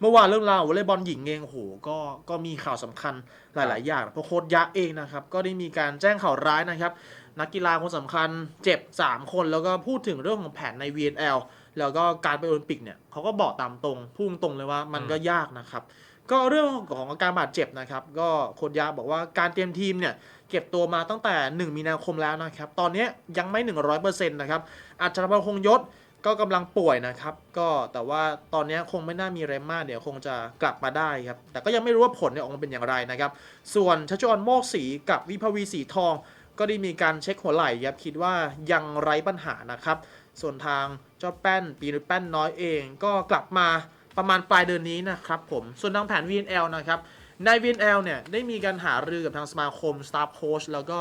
เมื่อวานเรื่องราววอลเลย์บอลหญิงเองโหก็ก็มีข่าวสำคัญหลาย ๆ อย่างเพราะโค้ชยะเองนะครับ ก็ได้มีการแจ้งข่าวร้ายนะครับ นักกีฬาคนสำคัญเจ็บ 3 คนแล้วก็พูดถึงเรื่องของแผนใน VNL แล้วก็การไปโอลิมปิกเนี่ยเขาก็บอกตามตรงพูดตรงเลยว่ามันก็ยากนะครับ ก็เรื่องของอาการบาดเจ็บนะครับ ก็โค้ชยะบอกว่าการเตรียมทีมเนี่ยเก็บตัวมาตั้งแต่ 1 มีนาคมแล้วนะครับ ตอนนี้ยังไม่ 100%นะครับอาจจะพงยศ ก็กำลังป่วยนะครับ ก็แต่ว่าตอนนี้คงไม่น่ามีอะไรมากเดี๋ยวคงจะกลับมาได้ครับ แต่ก็ยังไม่รู้ว่าผลเนี่ยออกมาเป็นอย่างไรนะครับ ส่วนชัชวอนโมกศรีกับวิภวีสีทอง ก็ได้มีการเช็คหัวไหล่ครับคิดว่ายังไร้ปัญหานะครับ ส่วนทางเจ้าแป้น ปีนุแป้นน้อยเอง ก็กลับมาประมาณปลายเดือนนี้นะครับผมส่วนทางแผน VNL นะครับใน VNL เนี่ยได้มีการหารือกับทางสมาคมสตาฟโค้ชแล้วก็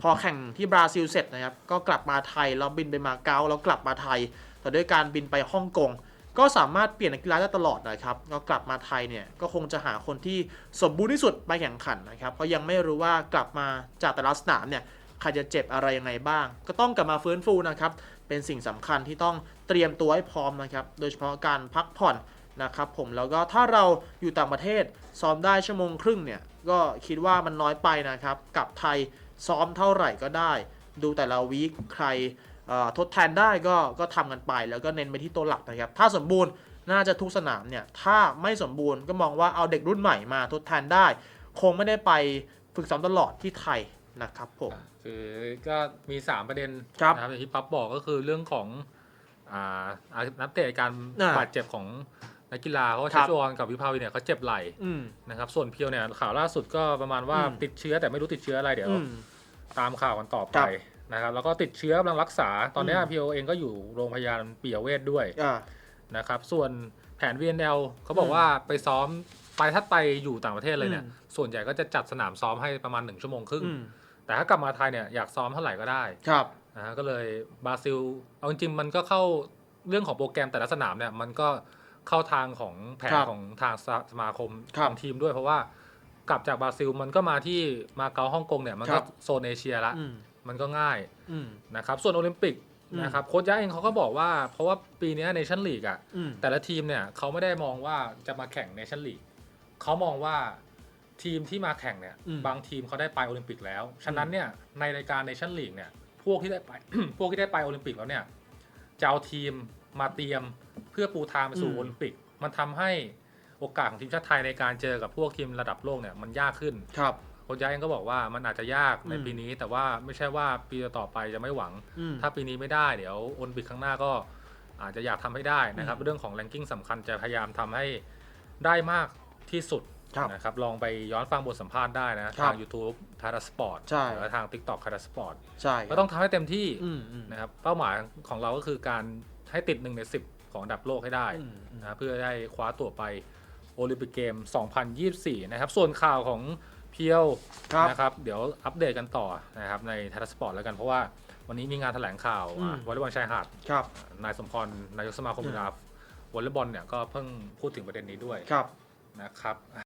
พอแข่งที่บราซิลเสร็จนะครับ ก็กลับมาไทยแล้วบินไปมาเก๊าแล้วกลับมาไทย แต่ด้วยการบินไปฮ่องกงก็สามารถเปลี่ยนนักกีฬาได้ตลอดนะครับก็กลับมาไทยเนี่ยก็คงจะหาคนที่สมบูรณ์ที่สุดไปแข่งขันนะครับเพราะยังไม่รู้ว่ากลับมาจากแต่ละสนามเนี่ยใครจะเจ็บอะไรยังไงบ้าง ก็ต้องกลับมาฟื้นฟูนะครับเป็นสิ่งสำคัญที่ต้องเตรียมตัวให้พร้อมนะครับโดยเฉพาะการพักผ่อนนะครับผมแล้วก็ถ้าเราอยู่ต่างประเทศซ้อมได้ชั่วโมงครึ่งเนี่ยก็คิดว่ามันน้อยไปนะครับกลับไทยซ้อมเท่าไหร่ก็ได้ ดูแต่ละวีคใคร ทดแทนได้ก็ก็ทำกันไป แล้วก็เน้นไปที่ตัวหลักนะครับ ถ้าสมบูรณ์น่าจะทุกสนามเนี่ยถ้าไม่สมบูรณ์ก็มองว่าเอาเด็กรุ่นใหม่มาทดแทนได้ คงไม่ได้ไปฝึกซ้อมตลอดที่ไทยนะครับผมคือก็มี 3 ประเด็นครับนะครับอย่างที่ปั๊บบอกก็คือเรื่องของอ่าอ่านับเตะการอ่าบาดเจ็บของนักกีฬาเพราะว่าครัชับชวอนกับวิภาวีเนี่ยเขาเจ็บไหล่อืมนะครับส่วนเพียวเนี่ยข่าวล่าสุดก็ประมาณว่าอืมติดเชื้อแต่ไม่รู้ติดเชื้ออะไรเดี๋ยวอืมตามข่าวกันต่อไปครับ นะครับแล้วก็ติดเชื้อกำลังรักษาตอนเนี้ยอืมเพียวเองก็อยู่โรงพยาบาลปิยเวชด้วยอ่านะครับส่วนแผน VNL เขาบอกอืมว่าไปซ้อมไปถ้าไปอยู่ต่างประเทศเลยเนี่ยอืมส่วนใหญ่ก็จะจัดสนามซ้อมให้ประมาณ1ชั่วโมงครึ่งอืมแต่ถ้ากลับมาไทยเนี่ยอยากซ้อมเท่าไหร่ก็ได้ครับนะฮะก็เลยบราซิลเอาจริงๆมันก็เข้าเรื่องของโปรแกรมแต่ละสนามเนี่ยมันก็เข้าทางของแผนครับของทางสสมาคมครับของทีมด้วยเพราะว่ากลับจากบราซิลมันก็มาที่มาเก๊าฮ่องกงเนี่ยมันคก็รับ โซนเอเชียละ อืม มันก็ง่ายอืม นะครับ ส่วนโอลิมปิกอืม นะครับโค้ชยะเองเขาก็บอกว่า เพราะว่าปีเนี้เนชั่นลีกอะ อืม แต่ละทีมเนี่ยเขาไม่ได้มองว่าจะมาแข่งเนชั่นลีกเขามองว่าทีมที่มาแข่งเนี่ยอืม บางทีมเขาได้ไปโอลิมปิกแล้ว ฉะนั้นเนี่ยในรายการเนชั่นลีกเนี่ยพวกที่ได้ไป พวกที่ได้ไปโอลิมปิกแล้วเนี่ยจะเอาทีมมาเตรียมเพื่อปูทางไปสู่อืมโอลิมปิก มันทำให้โอกาสของทีมชาติไทยในการเจอกับพวกทีมระดับโลกเนี่ยมันยากขึ้น ครับ โค้ชยะเองก็บอกว่ามันอาจจะยากในอืมปีนี้ แต่ว่าไม่ใช่ว่าปีต่อๆไปจะไม่หวังอืมถ้าปีนี้ไม่ได้เดี๋ยวโอลิมปิกข้างหน้าก็อาจจะอยากทำให้ได้นะครับอืมเรื่องของแรงกิ้งสำคัญจะพยายามทำให้ได้มากที่สุดครับนะครับลองไปย้อนฟังบทสัมภาษณ์ได้นะครัทาบง YouTube ทาราสปอร์ตใช่หรือว่าทาง TikTok ทาราสปอร์ตใช่ก็ต้องทำให้เต็มที่อืมอืมนะครับเป้าหมายของเราก็คือการให้ติดหนึ่งใน 10 ของอันดับโลกให้ได้อืมอืมนะเพื่อได้คว้าตั๋วไปโอลิมปิกเกม 2024 นะครับ ส่วนข่าวของ เพียวครับนะครับ เดี๋ยวอัปเดตกันต่อนะครับในไทยสปอร์ตแล้วกันเพราะว่าวันนี้มีงานแถลงข่าวอืมอะวอลเลย์บอลชายหาดครับ นายสมพรนายกสมาคมกีฬาวอลเลย์บอลเนี่ยก็เพิ่งพูดถึงประเด็นนี้ด้วยครับ นะครับ